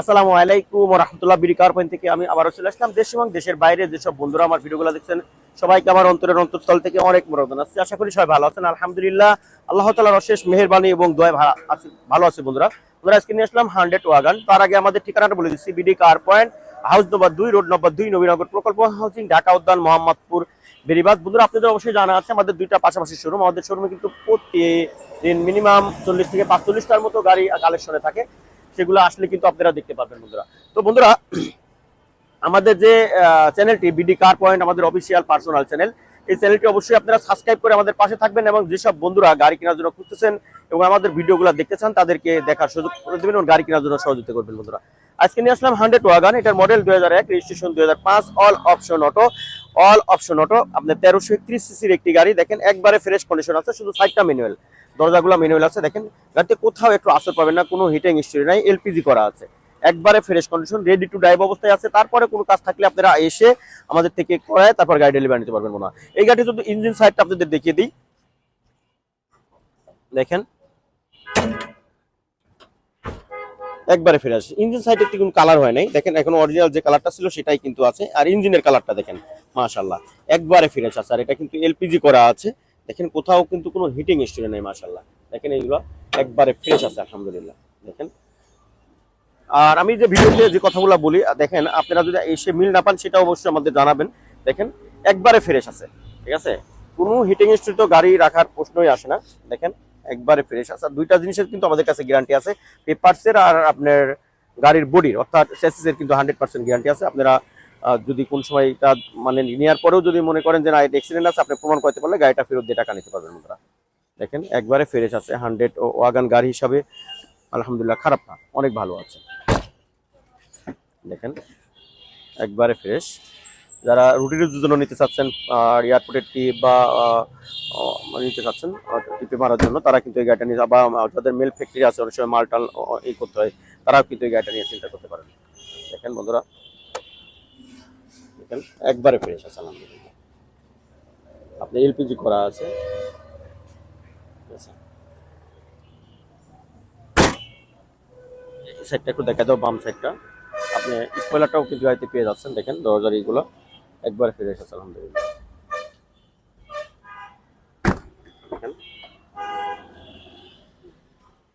আসসালামু আলাইকুম রহমতুল্লাহ বিরিকার পয়েন্ট থেকে আমি আবারও চলে আসলাম দেশ এবং দেশের বাইরে। যেসব বন্ধুরা আমার ভিডিওগুলো দেখছেন, সবাইকে আমার অন্তরের অন্তঃস্থল থেকে অনেক মনোরঞ্জন আসছে আশা করি সবাই ভালো আছেন। আলহামদুলিল্লাহ, আল্লাহ তালার অশেষ মেহরবানি এবং দয়া ভালো আছে বন্ধুরা। বন্ধুরা আজকে নিয়ে আসলাম হান্ড্রেড ওয়াগান। তার আগে আমাদের ঠিকানাটা বলে দিচ্ছি, BD car point, house number দুই, রোড নম্বর দুই, নবীনগর প্রকল্প হাউসিং, ঢাকা, উদ্যান, মোহাম্মদপুর, বেরিবাদ। বন্ধুরা, আপনাদের অবশ্যই জানা আছে, আমাদের দুইটা পাশাপাশি শোরুম আমাদের শোরুমে কিন্তু প্রতিদিন মিনিমাম চল্লিশ থেকে পাঁচচল্লিশটার মতো গাড়ি কালেকশনে থাকে। সেগুলো আসলে কিন্তু আপনারা দেখতে পাবেন বন্ধুরা। তো বন্ধুরা, আমাদের যে চ্যানেলটি বিডি কার পয়েন্ট আমাদের অফিসিয়াল পার্সোনাল চ্যানেল এই চ্যানেলটি অবশ্যই আপনারা সাবস্ক্রাইব করে আমাদের পাশে থাকবেন এবং যেসব বন্ধুরা গাড়ি কেনার জন্য খুঁজতেছেন এবং আমাদের ভিডিওগুলো দেখতে চান, তাদেরকে দেখার সুযোগ করে দেবেন এবং গাড়ি কেনার জন্য সহযোগিতা করবেন বন্ধুরা। আজকে নিয়ে আসলাম হান্ড্রেড ওয়াগান এটার মডেল দুই হাজার এক রেজিস্ট্রেশন দুই হাজার পাঁচ all option auto all option auto আপনার তেরোশো একত্রিশ সিসির একটি গাড়ি, দেখেন একবারে ফ্রেশ কন্ডিশন আছে, শুধু সাইডটা ম্যানুয়াল দরজাগুলো ম্যানুয়াল আছে, দেখেন। গাড়িতে কোথাও একটু আসর পাবেন না, কোনো হিটিং হিস্ট্রি নাই এলপিজি করা আছে। একবারে fresh condition ready to drive অবস্থায় আছে। তারপরে কোনো কাজ থাকলে আপনারা এসে আমাদের থেকে করায়, তারপর গাড়ি ডেলিভারি নিতে পারবেন না এই গাড়ি যদি ইঞ্জিন সাইডটা আপনাদের দেখিয়ে দিই। দেখেন। একবারে ফিরে আসে। ইঞ্জিন সাইডে একটি কোনো কালার হয় নাই। দেখেন, এখন অরিজিনাল যে কালারটা ছিল সেটাই কিন্তু আছে। আর ইঞ্জিনের কালারটা দেখেন মাশাল্লাহ একবারে ফিরে আছে আর এটা কিন্তু এলপিজি করা আছে। দেখেন, কোথাও কিন্তু কোনো হিটিং হিস্ট্রি নেই মাশাল্লাহ দেখেন, এইগুলো একবারে ফ্রেশ আছে আলহামদুলিল্লাহ। দেখেন। আর আমি যে ভিডিও ভিডিওতে যে কথাগুলো বলি, দেখেন, আপনারা যদি এসে মিল না পান, সেটা অবশ্যই আমাদের জানাবেন। দেখেন, একবারে ফ্রেশ আছে ঠিক আছে? কোনো হিটিং হিস্ট্রি তো গাড়ি রাখার প্রশ্নই আসে না। দেখেন একবারে ফ্রেশ আছে। দুইটা জিনিসের কিন্তু আমাদের কাছে গ্যারান্টি আছে। পেপারসের আর আপনার গাড়ির বডির অর্থাৎ সেসিসের কিন্তু হান্ড্রেড পার্সেন্ট গ্যারান্টি আছে। আপনারা যদি কোন সময় এটা মানে নেওয়ার পরেও যদি মনে করেন যে না, এটা অ্যাক্সিডেন্ট আছে, আপনি প্রমাণ করতে পারলে গাড়িটা ফেরত দিয়ে টাকা নিতে পারবেন বন্ধুরা। দেখেন, একবারে ফ্রেশ আছে। হান্ড্রেড ওয়াগান গাড়ি হিসাবে আলহামদুলিল্লাহ খারাপ না, অনেক ভালো আছে। দেখেন, একবারে ফ্রেশ যারা রুটির জন্য নিতে চাচ্ছেন, আর এয়ারপোর্টের টিপ বা নিতে চাচ্ছেন টিপে মারার জন্য, তারা কিন্তু এই গাড়িটা নিয়ে বা যাদের মেল ফ্যাক্টরি আছে, অনেক সময় মালটাল এই করতে হয়, তারাও কিন্তু এই গাড়িটা নিয়ে চিন্তা করতে পারেন। দেখেন বন্ধুরা। দেখেন, একবারে ফ্রেশ আছে, আলহামদুলিল্লাহ। আপনি এলপিজি করা আছে। সাইডটা একটু দেখা দাও বাম সাইডটা আপনি স্পয়লারটাও কিন্তু গাড়িতে পেয়ে যাচ্ছেন, দেখেন দরজার এইগুলো একবার ফিরে এসেছে, আলহামদুলিল্লাহ।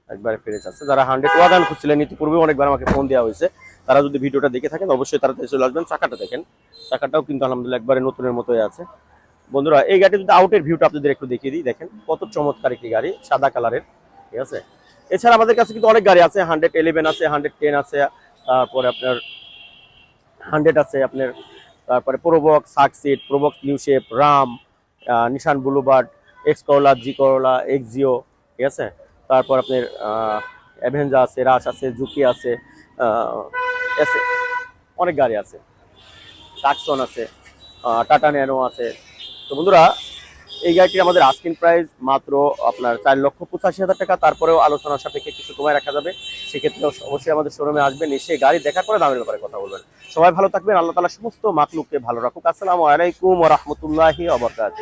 একবারে ফিরে যাচ্ছে যারা হান্ড্রেড ওয়াগান খুঁজছিলেন ইতিপূর্বে অনেকবার আমাকে ফোন দেওয়া হয়েছে। তারা যদি ভিডিওটা দেখে থাকেন, অবশ্যই তাড়াতাড়ি চলে আসবেন চাকাটা দেখেন। চাকাটাও কিন্তু আলহামদুলিল্লাহ একবারে নতুনের মতোই আছে। বন্ধুরা, এই গাড়ি যদি আউটের ভিউটা আপনাদের একটু দেখিয়ে দিই, দেখেন কত চমৎকার একটি গাড়ি, সাদা কালারের, ঠিক আছে? এছাড়া আমাদের কাছে কিন্তু অনেক গাড়ি আছে হান্ড্রেড ইলেভেন আছে হান্ড্রেড টেন আছে, তারপরে আপনার হান্ড্রেড আছে, আপনার তারপরে Probox Succeed Probox new shape Ram Nissan Bluebird X Corolla G Corolla x Jio ঠিক আছে? তারপর আপনার অ্যাভেঞ্জা আছে, রাশ আছে জুকি আছে এসে অনেক গাড়ি আছে। টাকসন আছে টাটা ন্যানো আছে। তো বন্ধুরা এই গাড়িটির আমাদের আস্কিং প্রাইস মাত্র আপনার চার লক্ষ পঁচাশি হাজার টাকা। তারপরেও আলোচনার সাপেক্ষে কিছু কমায় রাখা যাবে। সেক্ষেত্রে অবশ্যই আমাদের শোরুমে আসবেন। এসে গাড়ি দেখার পরে দামের ব্যাপারে কথা বলবেন। সবাই ভালো থাকবেন। আল্লাহ তালা সমস্ত মাতলুককে ভালো রাখুক। আসসালামু আলাইকুম রহমতুল্লাহি আবরকাত